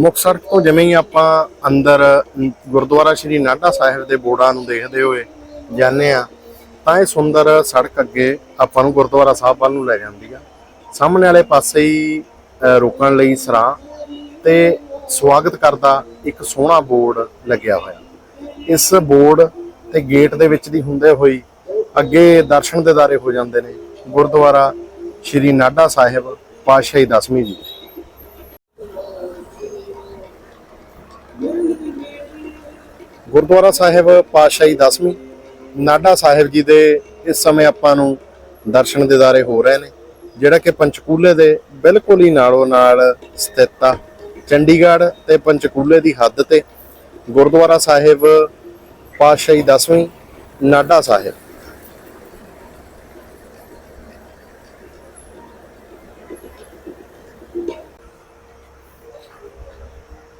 ਮੁੱਖ ਸੜਕ ਤੋਂ ਜਿਵੇਂ ਹੀ ਆਪਾਂ ਅੰਦਰ ਗੁਰਦੁਆਰਾ ਸ਼੍ਰੀ ਨਾਢਾ ਸਾਹਿਬ ਦੇ ਬੋਰਡਾਂ ਨੂੰ ਦੇਖਦੇ ਹੋਏ ਜਾਂਦੇ ਆ ਤਾਂ ਇਹ ਸੁੰਦਰ ਸੜਕ ਅੱਗੇ ਆਪਾਂ ਨੂੰ ਗੁਰਦੁਆਰਾ ਸਾਹਿਬ ਵੱਲ ਨੂੰ ਲੈ ਜਾਂਦੀ ਆ। ਸਾਹਮਣੇ ਵਾਲੇ ਪਾਸੇ ਹੀ ਅ, ਲਈ ਸਰਾਂ ਤੇ ਸਵਾਗਤ ਕਰਦਾ ਇੱਕ ਸੋਹਣਾ ਬੋਰਡ ਲੱਗਿਆ ਹੋਇਆ। ਇਸ ਬੋਰਡ ਤੇ ਗੇਟ ਦੇ ਵਿੱਚ ਦੀ ਹੁੰਦੇ ਹੋਈ ਅੱਗੇ ਦਰਸ਼ਨ ਦੇਦਾਰੇ ਹੋ ਜਾਂਦੇ ਨੇ ਗੁਰਦੁਆਰਾ ਸ਼੍ਰੀ ਨਾਢਾ ਸਾਹਿਬ ਪਾਤਸ਼ਾਹੀ ਦਸਵੀਂ ਜੀ। ਗੁਰਦੁਆਰਾ ਸਾਹਿਬ ਪਾਤਸ਼ਾਹੀ ਦਸਵੀਂ ਨਾਢਾ ਸਾਹਿਬ ਜੀ ਦੇ ਇਸ ਸਮੇਂ ਆਪਾਂ ਨੂੰ ਦਰਸ਼ਨ ਦਿਦਾਰੇ ਹੋ ਰਹੇ ਨੇ, ਜਿਹੜਾ ਕਿ ਪੰਚਕੂਲੇ ਦੇ ਬਿਲਕੁਲ ਹੀ ਨਾਲੋਂ ਨਾਲ ਸਥਿਤ ਆ। ਚੰਡੀਗੜ੍ਹ ਤੇ ਪੰਚਕੂਲੇ ਦੀ ਹੱਦ ਤੇ ਗੁਰਦੁਆਰਾ ਸਾਹਿਬ ਪਾਤਸ਼ਾਹੀ ਦਸਵੀਂ ਨਾਢਾ ਸਾਹਿਬ।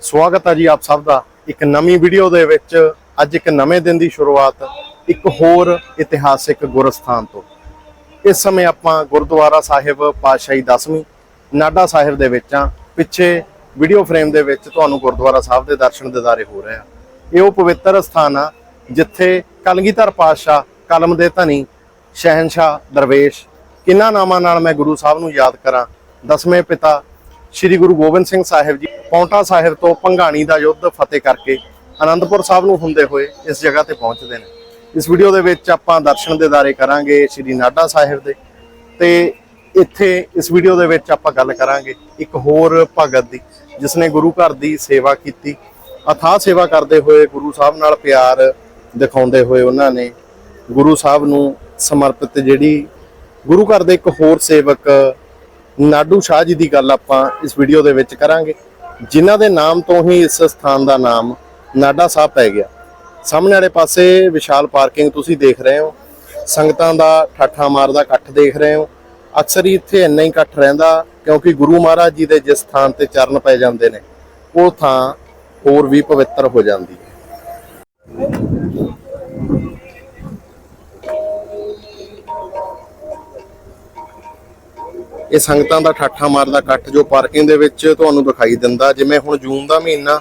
ਸਵਾਗਤ ਹੈ ਜੀ ਆਪ ਸਭ ਦਾ। ਇੱਕ ਨਵੀਂ ਵੀਡੀਓ ਦੇ ਵਿੱਚ ਅੱਜ ਇੱਕ ਨਵੇਂ ਦਿਨ ਦੀ ਸ਼ੁਰੂਆਤ ਇੱਕ ਹੋਰ ਇਤਿਹਾਸਿਕ ਗੁਰਸਥਾਨ ਤੋਂ। ਇਸ ਸਮੇਂ ਆਪਾਂ ਗੁਰਦੁਆਰਾ ਸਾਹਿਬ ਪਾਤਸ਼ਾਹੀ ਦਸਵੀਂ, ਨਾਡਾ ਸਾਹਿਬ ਦੇ ਵਿੱਚ ਆ ਪਿੱਛੇ ਵੀਡੀਓ ਫਰੇਮ ਦੇ ਵਿੱਚ ਤੁਹਾਨੂੰ ਗੁਰਦੁਆਰਾ ਸਾਹਿਬ ਦੇ ਦਰਸ਼ਨ ਦਿਦਾਰੇ ਹੋ ਰਹੇ ਆ। ਇਹ ਉਹ ਪਵਿੱਤਰ ਸਥਾਨ ਆ ਜਿੱਥੇ ਕਲਗੀਧਰ ਪਾਤਸ਼ਾਹ ਕਲਮ ਦੇ ਧਨੀ ਸ਼ਹਿਨशाह ਦਰਵੇਸ਼, ਕਿੰਨਾ ਨਾਮਾਂ ਨਾਲ ਮੈਂ ਗੁਰੂ ਸਾਹਿਬ ਨੂੰ ਯਾਦ ਕਰਾਂ, ਦਸਵੇਂ ਪਿਤਾ ਸ੍ਰੀ ਗੁਰੂ ਗੋਬਿੰਦ ਸਿੰਘ ਸਾਹਿਬ ਜੀ ਪੌਂਟਾ ਸਾਹਿਬ ਤੋਂ ਭੰਗਾਣੀ ਦਾ ਯੁੱਧ ਫਤਿਹ ਕਰਕੇ ਅਨੰਦਪੁਰ ਸਾਹਿਬ ਨੂੰ ਹੁੰਦੇ ਹੋਏ ਇਸ ਜਗ੍ਹਾ ਤੇ ਪਹੁੰਚਦੇ ਨੇ। ਇਸ ਵੀਡੀਓ ਦੇ ਵਿੱਚ ਆਪਾਂ ਦਰਸ਼ਨ ਦੇ ਦਿਦਾਰੇ ਕਰਾਂਗੇ ਸ੍ਰੀ ਨਾਡਾ ਸਾਹਿਬ ਦੇ ਤੇ ਇੱਥੇ ਇਸ ਵੀਡੀਓ ਦੇ ਵਿੱਚ ਆਪਾਂ ਗੱਲ ਕਰਾਂਗੇ ਇੱਕ ਹੋਰ ਭਗਤ ਦੀ, ਜਿਸ ਨੇ ਗੁਰੂ ਘਰ ਦੀ ਸੇਵਾ ਕੀਤੀ। ਅਥਾਹ ਸੇਵਾ ਕਰਦੇ ਹੋਏ ਗੁਰੂ ਸਾਹਿਬ ਨਾਲ ਪਿਆਰ ਦਿਖਾਉਂਦੇ ਹੋਏ ਉਹਨਾਂ ਨੇ ਗੁਰੂ ਸਾਹਿਬ ਨੂੰ ਸਮਰਪਿਤ ਜਿਹੜੀ ਗੁਰੂ ਘਰ ਦੇ ਇੱਕ ਹੋਰ ਸੇਵਕ ਨਾਡੂ ਸ਼ਾਹ ਜੀ ਦੀ ਗੱਲ ਆਪਾਂ ਇਸ ਵੀਡੀਓ ਦੇ ਵਿੱਚ ਕਰਾਂਗੇ। ਜਿਨ੍ਹਾਂ ਦੇ ਨਾਮ ਤੋਂ ਹੀ ਇਸ ਸਥਾਨ ਦਾ ਨਾਮ ਨਾਡਾ ਸਾਹਿਬ ਪੈ ਗਿਆ। ਸਾਹਮਣੇ ਵਾਲੇ ਪਾਸੇ ਵਿਸ਼ਾਲ ਪਾਰਕਿੰਗ ਤੁਸੀਂ ਦੇਖ ਰਹੇ ਹੋ। ਸੰਗਤਾਂ ਦਾ ਠਾਠਾ ਮਾਰਦਾ, ਇਕੱਠ ਦੇਖ ਰਹੇ ਹੋ। ਅਕਸਰ ਹੀ ਇੱਥੇ ਇੰਨਾ ਹੀ ਇਕੱਠ ਰਹਿੰਦਾ, ਕਿਉਂਕਿ ਗੁਰੂ ਮਹਾਰਾਜ ਜੀ ਦੇ ਜਿਸ ਸਥਾਨ ਤੇ ਚਰਨ ਪੈ ਜਾਂਦੇ ਨੇ, ਉਹ ਥਾਂ ਹੋਰ ਵੀ ਪਵਿੱਤਰ ਹੋ ਜਾਂਦੀ ਹੈ। ਇਹ ਸੰਗਤਾਂ ਦਾ ਠਾਠਾ ਮਾਰਦਾ ਇਕੱਠ ਜੋ ਪਾਰਕਿੰਗ ਦੇ ਵਿੱਚ ਤੁਹਾਨੂੰ ਦਿਖਾਈ ਦਿੰਦਾ, ਜਿਵੇਂ ਹੁਣ ਜੂਨ ਦਾ ਮਹੀਨਾ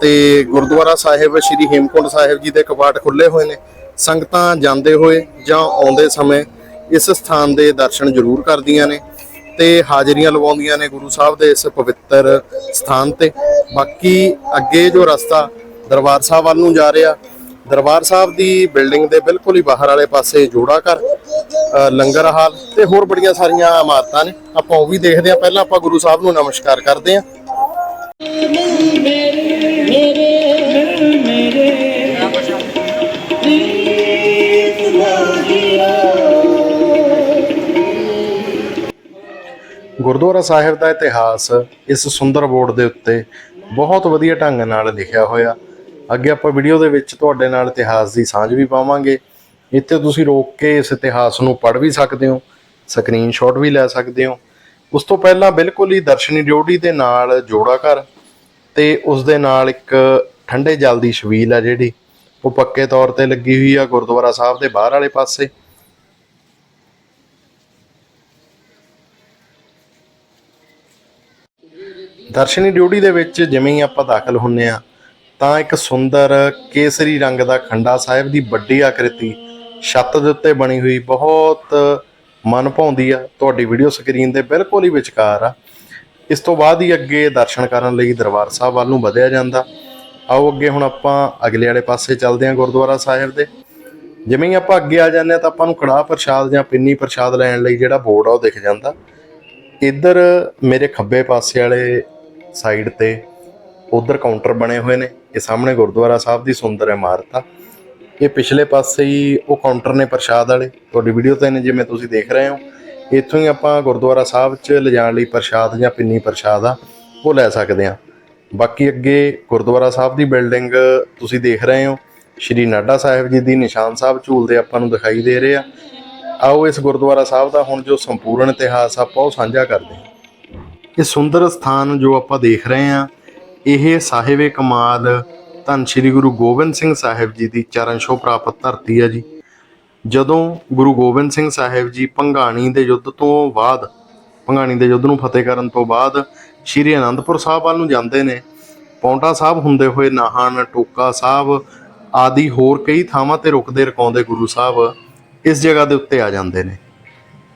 ਤੇ ਗੁਰਦੁਆਰਾ ਸਾਹਿਬ, ਸ੍ਰੀ ਹੇਮਕੁੰਟ ਸਾਹਿਬ ਜੀ ਦੇ ਕਪਾਟ ਖੁੱਲੇ ਹੋਏ ਨੇ। ਸੰਗਤਾਂ ਜਾਂਦੇ ਹੋਏ ਜਾਂ ਆਉਂਦੇ ਸਮੇਂ ਇਸ ਸਥਾਨ ਦੇ ਦਰਸ਼ਨ ਜ਼ਰੂਰ ਕਰਦੀਆਂ ਨੇ ਤੇ ਹਾਜ਼ਰੀਆਂ ਲਵਾਉਂਦੀਆਂ ਨੇ ਗੁਰੂ ਸਾਹਿਬ ਦੇ ਇਸ ਪਵਿੱਤਰ ਸਥਾਨ ਤੇ। ਬਾਕੀ ਅੱਗੇ ਜੋ ਰਸਤਾ ਦਰਬਾਰ ਸਾਹਿਬ ਵੱਲ ਨੂੰ ਜਾ ਰਿਹਾ ਦਰਬਾਰ ਸਾਹਿਬ ਦੀ ਬਿਲਡਿੰਗ ਦੇ ਬਿਲਕੁਲ ਹੀ ਬਾਹਰ ਵਾਲੇ ਪਾਸੇ ਜੋੜਾ ਘਰ ਲੰਗਰ ਹਾਲ ਤੇ ਹੋਰ ਬੜੀਆਂ ਸਾਰੀਆਂ ਇਮਾਰਤਾਂ ਨੇ। ਆਪਾਂ ਉਹ ਵੀ ਦੇਖਦੇ ਹਾਂ। ਪਹਿਲਾਂ ਆਪਾਂ ਗੁਰੂ ਸਾਹਿਬ ਨੂੰ ਨਮਸਕਾਰ ਕਰਦੇ ਹਾਂ। ਗੁਰਦੁਆਰਾ ਸਾਹਿਬ ਦਾ ਇਤਿਹਾਸ ਇਸ ਸੁੰਦਰ ਬੋਰਡ ਦੇ ਉੱਤੇ ਬਹੁਤ ਵਧੀਆ ਢੰਗ ਨਾਲ ਲਿਖਿਆ ਹੋਇਆ। ਅੱਗੇ ਆਪਾਂ ਵੀਡੀਓ ਦੇ ਵਿੱਚ ਤੁਹਾਡੇ ਨਾਲ ਇਤਿਹਾਸ ਦੀ ਸਾਂਝ ਵੀ ਪਾਵਾਂਗੇ। ਇੱਥੇ ਤੁਸੀਂ ਰੋਕ ਕੇ ਇਸ ਇਤਿਹਾਸ ਨੂੰ ਪੜ੍ਹ ਵੀ ਸਕਦੇ ਹੋ ਸਕਰੀਨਸ਼ਾਟ ਵੀ ਲੈ ਸਕਦੇ ਹੋ। ਉਸ ਤੋਂ ਪਹਿਲਾਂ ਬਿਲਕੁਲ ਹੀ ਦਰਸ਼ਨੀ ਡਿਊਟੀ ਦੇ ਨਾਲ ਜੋੜਾ ਘਰ ਤੇ ਉਸ ਦੇ ਨਾਲ ਇੱਕ ਠੰਡੇ ਜਲ ਦੀ ਛਬੀਲ ਆ ਜਿਹੜੀ, ਉਹ ਪੱਕੇ ਤੌਰ ਤੇ ਲੱਗੀ ਹੋਈ ਆ ਗੁਰਦੁਆਰਾ ਸਾਹਿਬ ਦੇ ਬਾਹਰ ਵਾਲੇ ਪਾਸੇ। ਦਰਸ਼ਨੀ ਡਿਊਟੀ ਦੇ ਵਿੱਚ ਜਿਵੇਂ ਹੀ ਆਪਾਂ ਦਾਖਲ ਹੁੰਨੇ ਆ ਤਾਂ ਇੱਕ ਸੁੰਦਰ ਕੇਸਰੀ ਰੰਗ ਦਾ ਖੰਡਾ ਸਾਹਿਬ ਦੀ ਵੱਡੀ ਆਕ੍ਰਿਤੀ ਛੱਤ ਦੇ ਉੱਤੇ ਬਣੀ ਹੋਈ ਬਹੁਤ ਮਨ ਭਾਉਂਦੀ ਆ। ਤੁਹਾਡੀ ਵੀਡੀਓ ਸਕਰੀਨ ਦੇ ਬਿਲਕੁਲ ਹੀ ਵਿਚਕਾਰ ਆ। ਇਸ ਤੋਂ ਬਾਅਦ ਹੀ ਅੱਗੇ ਦਰਸ਼ਨ ਕਰਨ ਲਈ ਦਰਬਾਰ ਸਾਹਿਬ ਵੱਲ ਨੂੰ ਵਧਿਆ ਜਾਂਦਾ। ਆਓ ਅੱਗੇ ਹੁਣ ਆਪਾਂ ਅਗਲੇ ਵਾਲੇ ਪਾਸੇ ਚੱਲਦੇ ਹਾਂ ਗੁਰਦੁਆਰਾ ਸਾਹਿਬ ਦੇ। ਜਿਵੇਂ ਹੀ ਆਪਾਂ ਅੱਗੇ ਆ ਜਾਂਦੇ ਹਾਂ ਤਾਂ ਆਪਾਂ ਨੂੰ ਕੜਾਹ ਪ੍ਰਸ਼ਾਦ ਜਾਂ ਪਿੰਨੀ ਪ੍ਰਸ਼ਾਦ ਲੈਣ ਲਈ ਜਿਹੜਾ ਬੋਰਡ ਆ ਉਹ ਦਿਖ ਜਾਂਦਾ। ਇੱਧਰ ਮੇਰੇ ਖੱਬੇ ਪਾਸੇ ਵਾਲੇ ਸਾਈਡ ਤੇ ਉਧਰ ਕਾਊਂਟਰ ਬਣੇ ਹੋਏ ਨੇ। ਇਹ ਸਾਹਮਣੇ ਗੁਰਦੁਆਰਾ ਸਾਹਿਬ ਦੀ ਸੁੰਦਰ ਇਮਾਰਤ ਆ। ਇਹ ਪਿਛਲੇ ਪਾਸੇ ਹੀ ਉਹ ਕਾਊਂਟਰ ਨੇ ਪ੍ਰਸ਼ਾਦ ਵਾਲੇ। ਤੁਹਾਡੀ ਵੀਡੀਓ ਤੇ ਨੇ ਜਿਵੇਂ ਤੁਸੀਂ ਦੇਖ ਰਹੇ ਹੋ। ਇੱਥੋਂ ਹੀ ਆਪਾਂ ਗੁਰਦੁਆਰਾ ਸਾਹਿਬ 'ਚ ਲਿਜਾਣ ਲਈ ਪ੍ਰਸ਼ਾਦ ਜਾਂ ਪਿੰਨੀ ਪ੍ਰਸ਼ਾਦ ਆ, ਉਹ ਲੈ ਸਕਦੇ ਆ। ਬਾਕੀ ਅੱਗੇ ਗੁਰਦੁਆਰਾ ਸਾਹਿਬ ਦੀ ਬਿਲਡਿੰਗ ਤੁਸੀਂ ਦੇਖ ਰਹੇ ਹੋ। ਸ਼੍ਰੀ ਨਾਡਾ ਸਾਹਿਬ ਜੀ ਦੀ ਨਿਸ਼ਾਨ ਸਾਹਿਬ ਝੂਲਦੇ ਆਪਾਂ ਨੂੰ ਦਿਖਾਈ ਦੇ ਰਹੇ ਆ। ਆਓ ਇਸ ਗੁਰਦੁਆਰਾ ਸਾਹਿਬ ਦਾ ਹੁਣ ਜੋ ਸੰਪੂਰਨ ਇਤਿਹਾਸ ਆਪਾਂ ਉਹ ਸਾਂਝਾ ਕਰਦੇ ਹਾਂ। ਇਹ ਸੁੰਦਰ ਸਥਾਨ ਜੋ ਆਪਾਂ ਦੇਖ ਰਹੇ ਹਾਂ ਇਹ ਸਾਹਿਬੇ ਕਮਾਲ, ਧੰਨ ਸ਼੍ਰੀ ਗੁਰੂ ਗੋਬਿੰਦ ਸਿੰਘ ਸਾਹਿਬ ਜੀ ਦੀ ਚਰਨ ਛੋਹ ਪ੍ਰਾਪਤ ਧਰਤੀ ਹੈ ਜੀ। ਜਦੋਂ ਗੁਰੂ ਗੋਬਿੰਦ ਸਿੰਘ ਸਾਹਿਬ ਜੀ ਭੰਗਾਣੀ ਦੇ ਯੁੱਧ ਤੋਂ ਬਾਅਦ, ਭੰਗਾਣੀ ਦੇ ਯੁੱਧ ਨੂੰ ਫਤਿਹ ਕਰਨ ਤੋਂ ਬਾਅਦ ਸ਼੍ਰੀ ਅਨੰਦਪੁਰ ਸਾਹਿਬ ਵੱਲ ਨੂੰ ਜਾਂਦੇ ਨੇ, ਪੌਂਟਾ ਸਾਹਿਬ ਹੁੰਦੇ ਹੋਏ ਨਾਹਨ, ਟੋਕਾ ਸਾਹਿਬ ਆਦਿ ਹੋਰ ਕਈ ਥਾਵਾਂ ਤੇ ਰੁਕਦੇ ਰਕਾਉਂਦੇ ਗੁਰੂ ਸਾਹਿਬ ਇਸ ਜਗ੍ਹਾ ਦੇ ਉੱਤੇ ਆ ਜਾਂਦੇ ਨੇ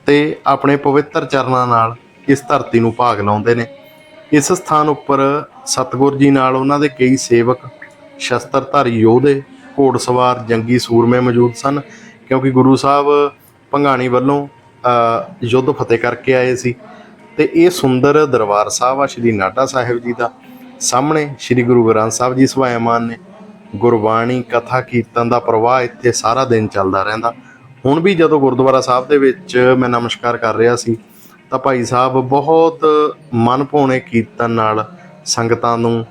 ਤੇ ਆਪਣੇ ਪਵਿੱਤਰ ਚਰਨਾਂ ਨਾਲ ਇਸ ਧਰਤੀ ਨੂੰ ਭਾਗ ਲਾਉਂਦੇ ਨੇ। ਇਸ ਸਥਾਨ ਉੱਪਰ ਸਤਗੁਰ ਜੀ ਨਾਲ ਉਹਨਾਂ ਦੇ ਕਈ ਸੇਵਕ, ਸ਼ਸਤਰਧਾਰੀ ਯੋਧੇ, ਘੋੜਸਵਾਰ, ਜੰਗੀ ਸੂਰਮੇ ਮੌਜੂਦ ਸਨ ਕਿਉਂਕਿ ਗੁਰੂ ਸਾਹਿਬ ਭੰਗਾਣੀ ਵੱਲੋਂ ਯੁੱਧ ਫਤਿਹ ਕਰਕੇ ਆਏ ਸੀ ਤੇ ਇਹ ਸੁੰਦਰ ਦਰਬਾਰ ਸਾਹਿਬ ਆ ਸ਼੍ਰੀ ਨਾਡਾ ਸਾਹਿਬ ਜੀ ਦਾ। ਸਾਹਮਣੇ ਸ਼੍ਰੀ ਗੁਰੂ ਗ੍ਰੰਥ ਸਾਹਿਬ ਜੀ ਸਵਾਇਮਾਨ ਨੇ। ਗੁਰਬਾਣੀ, ਕਥਾ, ਕੀਰਤਨ ਦਾ ਪ੍ਰਵਾਹ ਇੱਥੇ ਸਾਰਾ ਦਿਨ ਚੱਲਦਾ ਰਹਿੰਦਾ। ਹੁਣ ਵੀ ਜਦੋਂ ਗੁਰਦੁਆਰਾ ਸਾਹਿਬ ਦੇ ਵਿੱਚ ਮੈਂ ਨਮਸਕਾਰ ਕਰ ਰਿਹਾ ਸੀ ਤਾਂ ਭਾਈ ਸਾਹਿਬ ਬਹੁਤ ਮਨ ਭਾਉਣੇ ਕੀਰਤਨ ਨਾਲ ਸੰਗਤਾਂ ਨੂੰ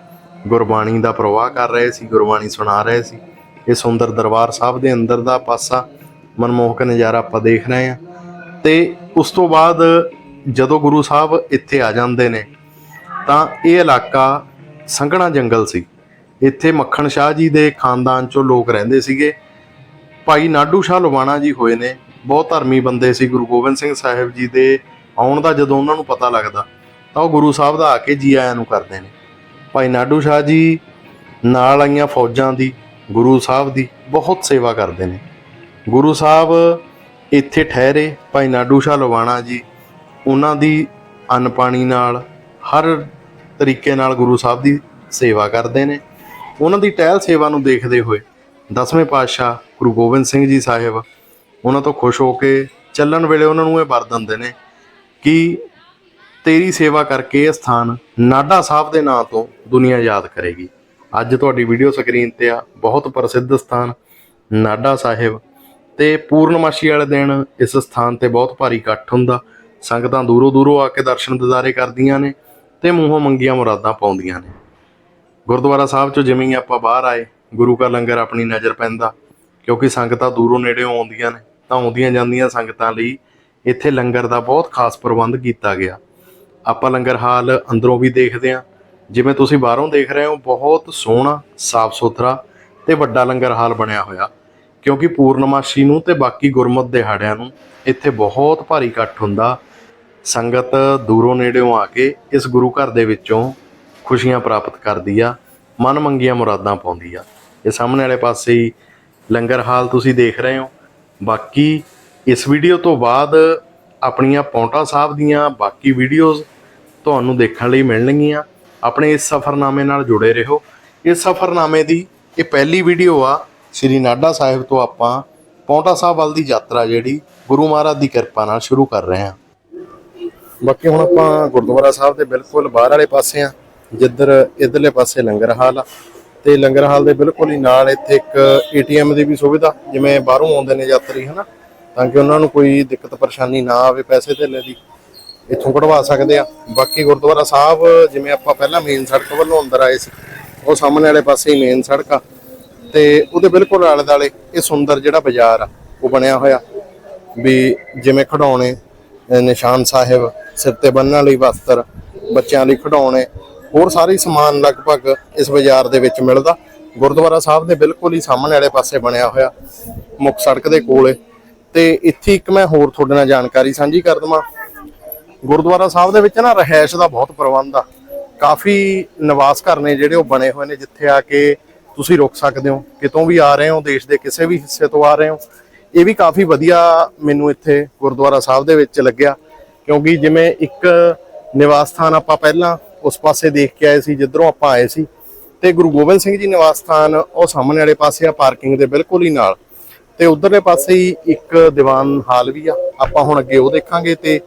ਗੁਰਬਾਣੀ ਦਾ ਪ੍ਰਵਾਹ ਕਰ ਰਹੇ ਸੀ, ਗੁਰਬਾਣੀ ਸੁਣਾ ਰਹੇ ਸੀ। ਇਹ ਸੁੰਦਰ ਦਰਬਾਰ ਸਾਹਿਬ ਦੇ ਅੰਦਰ ਦਾ ਪਾਸਾ ਮਨਮੋਹਕ ਨਜ਼ਾਰਾ ਆਪਾਂ ਦੇਖ ਰਹੇ ਹਾਂ। ਤੇ ਉਸ ਤੋਂ ਬਾਅਦ ਜਦੋਂ ਗੁਰੂ ਸਾਹਿਬ ਇੱਥੇ ਆ ਜਾਂਦੇ ਨੇ, ਤਾਂ ਇਹ ਇਲਾਕਾ ਸੰਘਣਾ ਜੰਗਲ ਸੀ। ਇੱਥੇ ਮੱਖਣ ਸ਼ਾਹ ਜੀ ਦੇ ਖਾਨਦਾਨ ਚੋਂ ਲੋਕ ਰਹਿੰਦੇ ਸੀਗੇ। ਭਾਈ ਨਾਡੂ ਸ਼ਾਹ ਲਵਾਣਾ ਜੀ ਹੋਏ ਨੇ, ਬਹੁਤ ਧਰਮੀ ਬੰਦੇ ਸੀ, ਗੁਰੂ ਗੋਬਿੰਦ ਸਿੰਘ ਸਾਹਿਬ ਜੀ ਦੇ ਆਉਣ ਦਾ ਜਦੋਂ ਉਹਨਾਂ ਨੂੰ ਪਤਾ ਲੱਗਦਾ, ਤਾਂ ਉਹ ਗੁਰੂ ਸਾਹਿਬ ਦਾ ਆ ਕੇ ਜੀ ਆਇਆਂ ਨੂੰ ਕਰਦੇ ਨੇ। ਭਾਈ ਨਾਡੂ ਸ਼ਾਹ ਜੀ ਨਾਲ ਆਈਆਂ ਫੌਜਾਂ ਦੀ, ਗੁਰੂ ਸਾਹਿਬ ਦੀ ਬਹੁਤ ਸੇਵਾ ਕਰਦੇ ਨੇ। ਗੁਰੂ ਸਾਹਿਬ ਇੱਥੇ ਠਹਿਰੇ, ਭਾਈ ਨਾਡੂ ਸ਼ਾਹ ਲਵਾਣਾ ਜੀ, ਉਹਨਾਂ ਦੀ ਅੰਨ ਪਾਣੀ ਨਾਲ, ਹਰ ਤਰੀਕੇ ਨਾਲ ਗੁਰੂ ਸਾਹਿਬ ਦੀ ਸੇਵਾ ਕਰਦੇ ਨੇ। ਉਹਨਾਂ ਦੀ ਟਹਿਲ ਸੇਵਾ ਨੂੰ ਦੇਖਦੇ ਹੋਏ ਦਸਵੇਂ ਪਾਤਸ਼ਾਹ ਗੁਰੂ ਗੋਬਿੰਦ ਸਿੰਘ ਜੀ ਸਾਹਿਬ, ਉਹਨਾਂ ਤੋਂ ਖੁਸ਼ ਹੋ ਕੇ ਚੱਲਣ ਵੇਲੇ ਉਹਨਾਂ ਨੂੰ ਇਹ ਵਰ ਦਿੰਦੇ ਨੇ ਕਿ ਤੇਰੀ ਸੇਵਾ ਕਰਕੇ ਇਹ ਸਥਾਨ ਨਾਡਾ ਸਾਹਿਬ ਦੇ ਨਾਂ ਤੋਂ ਦੁਨੀਆ ਯਾਦ ਕਰੇਗੀ। ਅੱਜ ਤੁਹਾਡੀ ਵੀਡੀਓ ਸਕਰੀਨ ਤੇ ਆ ਬਹੁਤ ਪ੍ਰਸਿੱਧ ਸਥਾਨ ਨਾਡਾ ਸਾਹਿਬ ਤੇ ਪੂਰਨਮਾਸ਼ੀ ਵਾਲੇ ਦਿਨ ਇਸ ਸਥਾਨ ਤੇ ਬਹੁਤ ਭਾਰੀ ਇਕੱਠ ਹੁੰਦਾ। ਸੰਗਤਾਂ ਦੂਰੋਂ ਦੂਰੋਂ ਆ ਕੇ ਦਰਸ਼ਨ ਦਿਦਾਰੇ ਕਰਦੀਆਂ ਨੇ ਤੇ ਮੂੰਹੋਂ ਮੰਗੀਆਂ ਮੁਰਾਦਾਂ ਪਾਉਂਦੀਆਂ ਨੇ। ਗੁਰਦੁਆਰਾ ਸਾਹਿਬ ਚੋਂ ਜਿਵੇਂ ਹੀ ਆਪਾਂ ਬਾਹਰ ਆਏ, ਗੁਰੂ ਕਾ ਲੰਗਰ ਆਪਣੀ ਨਜ਼ਰ ਪੈਂਦਾ, ਕਿਉਂਕਿ ਸੰਗਤਾਂ ਦੂਰੋਂ ਨੇੜੇੋਂ ਆਉਂਦੀਆਂ ਨੇ, ਤਾਂ ਆਉਂਦੀਆਂ ਜਾਂਦੀਆਂ ਸੰਗਤਾਂ ਲਈ ਇੱਥੇ ਲੰਗਰ ਦਾ ਬਹੁਤ ਖਾਸ ਪ੍ਰਬੰਧ ਕੀਤਾ ਗਿਆ। ਆਪਾਂ ਲੰਗਰ ਹਾਲ ਅੰਦਰੋਂ ਵੀ ਦੇਖਦੇ ਹਾਂ। ਜਿਵੇਂ ਤੁਸੀਂ ਬਾਹਰੋਂ ਦੇਖ ਰਹੇ ਹੋ, ਬਹੁਤ ਸੋਹਣਾ, ਸਾਫ਼ ਸੁਥਰਾ ਤੇ ਵੱਡਾ ਲੰਗਰ ਹਾਲ ਬਣਿਆ ਹੋਇਆ। ਕਿਉਂਕਿ ਪੂਰਨਮਾਸ਼ੀ ਨੂੰ ਤੇ ਬਾਕੀ ਗੁਰਮਤਿ ਦਿਹਾੜਿਆਂ ਨੂੰ ਇੱਥੇ ਬਹੁਤ ਭਾਰੀ ਇਕੱਠ ਹੁੰਦਾ। ਸੰਗਤ ਦੂਰੋਂ ਨੇੜਿਓਂ ਆ ਕੇ ਇਸ ਗੁਰੂ ਘਰ ਦੇ ਵਿੱਚੋਂ ਖੁਸ਼ੀਆਂ ਪ੍ਰਾਪਤ ਕਰਦੀ ਆ, ਮਨ ਮੰਗੀਆਂ ਮੁਰਾਦਾਂ ਪਾਉਂਦੀ ਆ। ਇਹ ਸਾਹਮਣੇ ਵਾਲੇ ਪਾਸੇ ਹੀ ਲੰਗਰ ਹਾਲ ਤੁਸੀਂ ਦੇਖ ਰਹੇ ਹੋ। ਬਾਕੀ ਇਸ ਵੀਡੀਓ ਤੋਂ ਬਾਅਦ ਆਪਣੀਆਂ ਪੌਂਟਾ ਸਾਹਿਬ ਦੀਆਂ ਬਾਕੀ ਵੀਡੀਓਜ਼ ਤੁਹਾਨੂੰ ਦੇਖਣ ਲਈ ਮਿਲਣਗੀਆਂ। ਆਪਣੇ ਇਸ ਸਫ਼ਰਨਾਮੇ ਨਾਲ ਜੁੜੇ ਰਹੋ। ਇਸ ਸਫ਼ਰਨਾਮੇ ਦੀ ਇਹ ਪਹਿਲੀ ਵੀਡੀਓ ਆ, ਸ਼੍ਰੀ ਨਾਡਾ ਸਾਹਿਬ ਤੋਂ ਆਪਾਂ ਪੌਂਟਾ ਸਾਹਿਬ ਵੱਲ ਦੀ ਯਾਤਰਾ ਜਿਹੜੀ ਗੁਰੂ ਮਹਾਰਾਜ ਦੀ ਕਿਰਪਾ ਨਾਲ ਸ਼ੁਰੂ ਕਰ ਰਹੇ ਹਾਂ। ਬਾਕੀ ਹੁਣ ਆਪਾਂ ਗੁਰਦੁਆਰਾ ਸਾਹਿਬ ਦੇ ਬਿਲਕੁਲ ਬਾਹਰ ਵਾਲੇ ਪਾਸੇ ਆ ਜਿੱਧਰ ਇਧਰਲੇ ਪਾਸੇ ਲੰਗਰ ਹਾਲ ਆ। ਤੇ ਲੰਗਰ ਹਾਲ ਦੇ ਬਿਲਕੁਲ ਹੀ ਨਾਲ ਇੱਥੇ ਇੱਕ ਏਟੀਐਮ ਦੀ ਵੀ ਸੁਵਿਧਾ, ਜਿਵੇਂ ਬਾਹਰੋਂ ਆਉਂਦੇ ਨੇ ਯਾਤਰੀ, ਹਨਾ? ਤਾਂ ਕਿ ਉਹਨਾਂ ਨੂੰ ਕੋਈ ਦਿੱਕਤ ਪਰੇਸ਼ਾਨੀ ਨਾ ਆਵੇ ਪੈਸੇ ਧੇਲੇ ਦੀ, ਇੱਥੋਂ ਕਢਵਾ ਸਕਦੇ ਆ। ਬਾਕੀ ਗੁਰਦੁਆਰਾ ਸਾਹਿਬ, ਜਿਵੇਂ ਆਪਾਂ ਪਹਿਲਾਂ ਮੇਨ ਸੜਕ ਵੱਲੋਂ ਅੰਦਰ ਆਏ ਸੀ, ਉਹ ਸਾਹਮਣੇ ਵਾਲੇ ਪਾਸੇ ਹੀ ਮੇਨ ਸੜਕ ਆ। ਤੇ ਉਹਦੇ ਬਿਲਕੁਲ ਆਲੇ ਦਾਲੇ ਇਹ ਸੁੰਦਰ ਜਿਹੜਾ ਬਾਜ਼ਾਰ ਆ, ਉਹ ਬਣਿਆ ਹੋਇਆ। ਵੀ ਜਿਵੇਂ ਖਿਡੌਣੇ ਨਿਸ਼ਾਨ ਸਾਹਿਬ, ਸਿਰ ਤੇ ਬੰਨਣ ਲਈ ਵਸਤਰ, ਬੱਚਿਆਂ ਲਈ ਖਿਡੌਣੇ, ਹੋਰ ਸਾਰੇ ਸਮਾਨ ਲਗਭਗ ਇਸ ਬਾਜ਼ਾਰ ਦੇ ਵਿੱਚ ਮਿਲਦਾ। ਗੁਰਦੁਆਰਾ ਸਾਹਿਬ ਦੇ ਬਿਲਕੁਲ ਹੀ ਸਾਹਮਣੇ ਵਾਲੇ ਪਾਸੇ ਬਣਿਆ ਹੋਇਆ। ਮੁੱਖ ਸੜਕ ਦੇ ਕੋਲੇ ਤੇ ਇੱਥੇ ਇੱਕ ਮੈਂ ਹੋਰ ਤੁਹਾਡੇ ਨਾਲ ਜਾਣਕਾਰੀ ਸਾਂਝੀ ਕਰ ਦਵਾਂ। ਗੁਰਦੁਆਰਾ ਸਾਹਿਬ ਦੇ ਵਿੱਚ ਨਾ ਰਹਿائش ਦਾ ਬਹੁਤ ਪ੍ਰਬੰਧ ਆ। ਕਾਫੀ ਨਿਵਾਸ ਘਰ ਨੇ ਜਿਹੜੇ ਉਹ ਬਣੇ ਹੋਏ ਨੇ, ਜਿੱਥੇ ਆ ਕੇ ਤੁਸੀਂ ਰੁਕ ਸਕਦੇ ਹੋ। ਕਿਤੋਂ ਵੀ ਆ ਰਹੇ ਹੋ, ਦੇਸ਼ ਦੇ ਕਿਸੇ ਵੀ ਹਿੱਸੇ ਤੋਂ ਆ ਰਹੇ ਹੋ। ਇਹ ਵੀ ਕਾਫੀ ਵਧੀਆ ਮੈਨੂੰ ਇੱਥੇ ਗੁਰਦੁਆਰਾ ਸਾਹਿਬ ਦੇ ਵਿੱਚ ਲੱਗਿਆ। ਕਿਉਂਕਿ ਜਿਵੇਂ ਇੱਕ ਨਿਵਾਸ ਸਥਾਨ ਆਪਾਂ ਪਹਿਲਾਂ ਉਸ ਪਾਸੇ ਦੇਖ ਕੇ ਆਏ ਸੀ, ਜਿੱਧਰੋਂ ਆਪਾਂ ਆਏ ਸੀ। ਤੇ ਗੁਰੂ ਗੋਬਿੰਦ ਸਿੰਘ ਜੀ ਨਿਵਾਸ ਸਥਾਨ ਉਹ ਸਾਹਮਣੇ ਵਾਲੇ ਪਾਸੇ ਆ, ਪਾਰਕਿੰਗ ਦੇ ਬਿਲਕੁਲ ਹੀ ਨਾਲ। ਤੇ ਉਧਰਲੇ ਪਾਸੇ ਹੀ ਇੱਕ ਦੀਵਾਨ ਹਾਲ ਵੀ ਆ। ਆਪਾਂ ਹੁਣ ਅੱਗੇ ਉਹ ਦੇਖਾਂਗੇ ਤੇ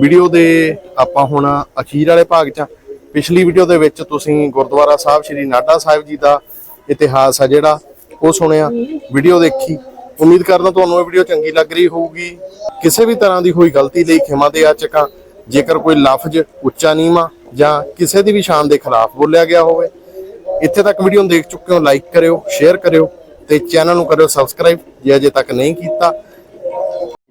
ਵੀਡੀਓ ਦੇ ਆਪਾਂ ਹੁਣ ਅਖੀਰ ਵਾਲੇ ਭਾਗ 'ਚ ਆ। ਪਿਛਲੀ ਵੀਡੀਓ ਦੇ ਵਿੱਚ ਤੁਸੀਂ ਗੁਰਦੁਆਰਾ ਸਾਹਿਬ, ਸ੍ਰੀ ਨਾਡਾ ਸਾਹਿਬ ਜੀ ਦਾ ਇਤਿਹਾਸ ਆ ਜਿਹੜਾ, ਉਹ ਸੁਣਿਆ, ਵੀਡੀਓ ਦੇਖੀ। ਉਮੀਦ ਕਰਦਾ ਤੁਹਾਨੂੰ ਇਹ ਵੀਡੀਓ ਚੰਗੀ ਲੱਗ ਰਹੀ ਹੋਊਗੀ। ਕਿਸੇ ਵੀ ਤਰ੍ਹਾਂ ਦੀ ਹੋਈ ਗਲਤੀ ਲਈ ਖਿਮਾ ਦੇ ਆਚਕਾਂ ਜੇਕਰ ਕੋਈ ਲਫ਼ਜ਼ ਉੱਚਾ ਨੀਵਾਂ ਜਾਂ ਕਿਸੇ ਦੀ ਵੀ ਸ਼ਾਨ ਦੇ ਖਿਲਾਫ ਬੋਲਿਆ ਗਿਆ ਹੋਵੇ। ਇੱਥੇ ਤੱਕ ਵੀਡੀਓ ਨੂੰ ਦੇਖ ਚੁੱਕੇ ਹੋ, ਲਾਈਕ ਕਰਿਓ, ਸ਼ੇਅਰ ਕਰਿਓ। ਤੇ ਚੈਨਲ ਨੂੰ ਕਰਿਓ ਸਬਸਕ੍ਰਾਈਬ, ਜੇ ਅਜੇ ਤੱਕ ਨਹੀਂ ਕੀਤਾ।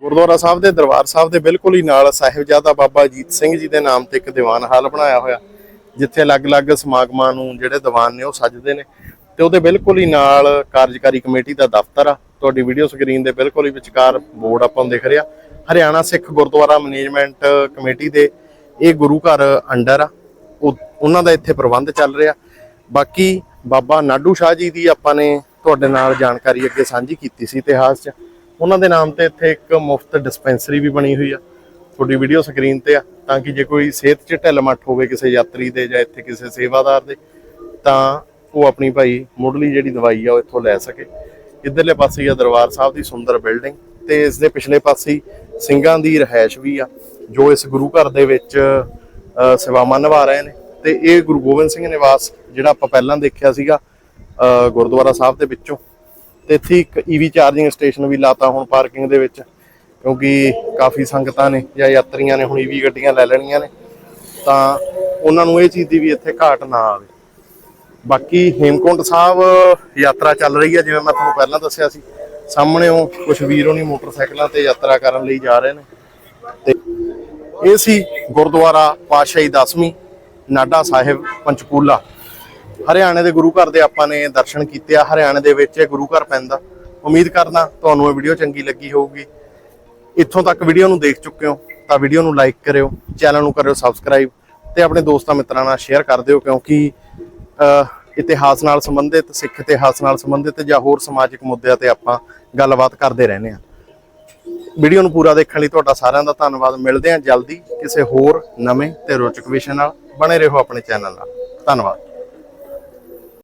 ਗੁਰਦੁਆਰਾ ਸਾਹਿਬ ਦੇ ਦਰਬਾਰ ਸਾਹਿਬ ਦੇ ਬਿਲਕੁਲ ਹੀ ਨਾਲ ਸਾਹਿਬਜ਼ਾਦਾ ਬਾਬਾ ਅਜੀਤ ਸਿੰਘ ਜੀ ਦੇ ਨਾਮ ਤੇ ਇੱਕ ਦੀਵਾਨ ਹਾਲ ਬਣਾਇਆ ਹੋਇਆ, ਜਿੱਥੇ ਅਲੱਗ-ਅਲੱਗ ਸਮਾਗਮਾਂ ਨੂੰ ਜਿਹੜੇ ਦੀਵਾਨ ਨੇ ਉਹ ਸੱਜਦੇ ਨੇ। ਤੇ ਉਹਦੇ ਬਿਲਕੁਲ ਹੀ ਨਾਲ ਕਾਰਜਕਾਰੀ ਕਮੇਟੀ ਦਾ ਦਫ਼ਤਰ ਆ। ਤੁਹਾਡੀ ਵੀਡੀਓ ਸਕਰੀਨ ਦੇ ਬਿਲਕੁਲ ਹੀ ਵਿਚਕਾਰ ਬੋਰਡ ਆਪਾਂ ਨੂੰ ਦਿਖ ਰਿਹਾ। ਹਰਿਆਣਾ ਸਿੱਖ ਗੁਰਦੁਆਰਾ ਮੈਨੇਜਮੈਂਟ ਕਮੇਟੀ ਦੇ ਇਹ ਗੁਰੂ ਘਰ ਅੰਡਰ ਆ। ਉਹ, ਉਹਨਾਂ ਦਾ ਇੱਥੇ ਪ੍ਰਬੰਧ ਚੱਲ ਰਿਹਾ। ਬਾਕੀ ਬਾਬਾ ਨਾਡੂ ਸ਼ਾਹ ਜੀ ਦੀ ਆਪਾਂ ਨੇ ਤੁਹਾਡੇ ਨਾਲ ਜਾਣਕਾਰੀ ਅੱਗੇ ਸਾਂਝੀ ਕੀਤੀ ਸੀ ਇਤਿਹਾਸ 'ਚ। ਉਹਨਾਂ ਦੇ ਨਾਮ ਤੇ ਇੱਥੇ ਇੱਕ ਮੁਫਤ ਡਿਸਪੈਂਸਰੀ ਵੀ ਬਣੀ ਹੋਈ ਆ। ਤੁਹਾਡੀ ਵੀਡੀਓ ਸਕਰੀਨ ਤੇ ਆ, ਤਾਂ ਕਿ ਜੇ ਕੋਈ ਸਿਹਤ 'ਚ ਢਿੱਲਮੱਠ ਹੋਵੇ ਕਿਸੇ ਯਾਤਰੀ ਦੇ ਜਾਂ ਇੱਥੇ ਕਿਸੇ ਸੇਵਾਦਾਰ ਦੇ, ਤਾਂ ਉਹ ਆਪਣੀ ਭਾਈ ਮੁੱਢਲੀ ਜਿਹੜੀ ਦਵਾਈ ਆ ਉਹ ਇੱਥੋਂ ਲੈ ਸਕੇ। ਇਧਰਲੇ ਪਾਸੇ ਆ ਦਰਬਾਰ ਸਾਹਿਬ ਦੀ ਸੁੰਦਰ ਬਿਲਡਿੰਗ ਤੇ ਇਸ ਦੇ ਪਿਛਲੇ ਪਾਸੇ ਸਿੰਘਾਂ ਦੀ ਰਹਿائش ਵੀ ਆ, ਜੋ ਇਸ ਗੁਰੂ ਘਰ ਦੇ ਵਿੱਚ ਸੇਵਾਵਾਂ ਨਿਭਾ ਰਹੇ ਨੇ। ਤੇ ਇਹ ਗੁਰੂ ਗੋਬਿੰਦ ਸਿੰਘ ਨਿਵਾਸ ਜਿਹੜਾ ਆਪਾਂ ਪਹਿਲਾਂ ਦੇਖਿਆ ਸੀਗਾ ਗੁਰਦੁਆਰਾ ਸਾਹਿਬ ਦੇ ਵਿੱਚੋਂ। ਤੇ ਇੱਥੇ ਇੱਕ ਈਵੀ ਚਾਰਜਿੰਗ ਸਟੇਸ਼ਨ ਵੀ ਲਾਤਾ ਹੁਣ ਪਾਰਕਿੰਗ ਦੇ ਵਿੱਚ, ਕਿਉਂਕਿ ਕਾਫੀ ਸੰਗਤਾਂ ਨੇ ਜਾਂ ਯਾਤਰੀਆਂ ਨੇ ਹੁਣ ਈਵੀ ਗੱਡੀਆਂ ਲੈ ਲੈਣੀਆਂ ਨੇ। ਤਾਂ ਉਹਨਾਂ ਨੂੰ ਇਹ ਚੀਜ਼ ਦੀ ਵੀ ਇੱਥੇ ਘਾਟ ਨਾ ਆਵੇ। ਬਾਕੀ ਹੇਮਕੁੰਟ ਸਾਹਿਬ ਯਾਤਰਾ ਚੱਲ ਰਹੀ ਹੈ, ਜਿਵੇਂ ਮੈਂ ਤੁਹਾਨੂੰ ਪਹਿਲਾਂ ਦੱਸਿਆ ਸੀ। ਸਾਹਮਣੇ ਉਹ ਕੁਝ ਵੀਰ ਹੋਣੀ ਮੋਟਰਸਾਈਕਲਾਂ ਤੇ ਯਾਤਰਾ ਕਰਨ ਲਈ ਜਾ ਰਹੇ ਨੇ। ਤੇ ਇਹ ਸੀ ਗੁਰਦੁਆਰਾ ਪਾਤਸ਼ਾਹੀ ਦਸਵੀਂ, ਨਾਡਾ ਸਾਹਿਬ, ਪੰਚਕੂਲਾ। ਹਰਿਆਣੇ ਦੇ ਗੁਰੂ ਘਰ ਦੇ ਆਪਾਂ ਨੇ ਦਰਸ਼ਨ ਕੀਤੇ ਆ, ਹਰਿਆਣੇ ਦੇ ਵਿੱਚ ਇਹ ਗੁਰੂ ਘਰ ਪੈਂਦਾ। ਉਮੀਦ ਕਰਦਾ ਤੁਹਾਨੂੰ ਇਹ ਵੀਡੀਓ ਚੰਗੀ ਲੱਗੀ ਹੋਊਗੀ। ਇੱਥੋਂ ਤੱਕ ਵੀਡੀਓ ਨੂੰ ਦੇਖ ਚੁੱਕੇ ਹੋ, ਤਾਂ ਵੀਡੀਓ ਨੂੰ ਲਾਈਕ ਕਰਿਓ ਚੈਨਲ ਨੂੰ ਕਰਿਓ ਸਬਸਕ੍ਰਾਈਬ ਤੇ ਆਪਣੇ ਦੋਸਤਾਂ ਮਿੱਤਰਾਂ ਨਾਲ ਸ਼ੇਅਰ ਕਰ ਦਿਓ, ਕਿਉਂਕਿ ਇਤਿਹਾਸ ਨਾਲ ਸੰਬੰਧਿਤ, ਸਿੱਖ ਇਤਿਹਾਸ ਨਾਲ ਸੰਬੰਧਿਤ ਜਾਂ ਹੋਰ ਸਮਾਜਿਕ ਮੁੱਦਿਆਂ ਤੇ ਆਪਾਂ ਗੱਲਬਾਤ ਕਰਦੇ ਰਹਿੰਦੇ ਹਾਂ। ਵੀਡੀਓ ਨੂੰ ਪੂਰਾ ਦੇਖਣ ਲਈ ਤੁਹਾਡਾ ਸਾਰਿਆਂ ਦਾ ਧੰਨਵਾਦ। ਮਿਲਦੇ ਹਾਂ ਜਲਦੀ ਕਿਸੇ ਹੋਰ ਨਵੇਂ ਤੇ ਰੋਚਕ ਵਿਸ਼ੇ ਨਾਲ। ਬਣੇ ਰਹੋ ਆਪਣੇ ਚੈਨਲ ਨਾਲ। ਧੰਨਵਾਦ।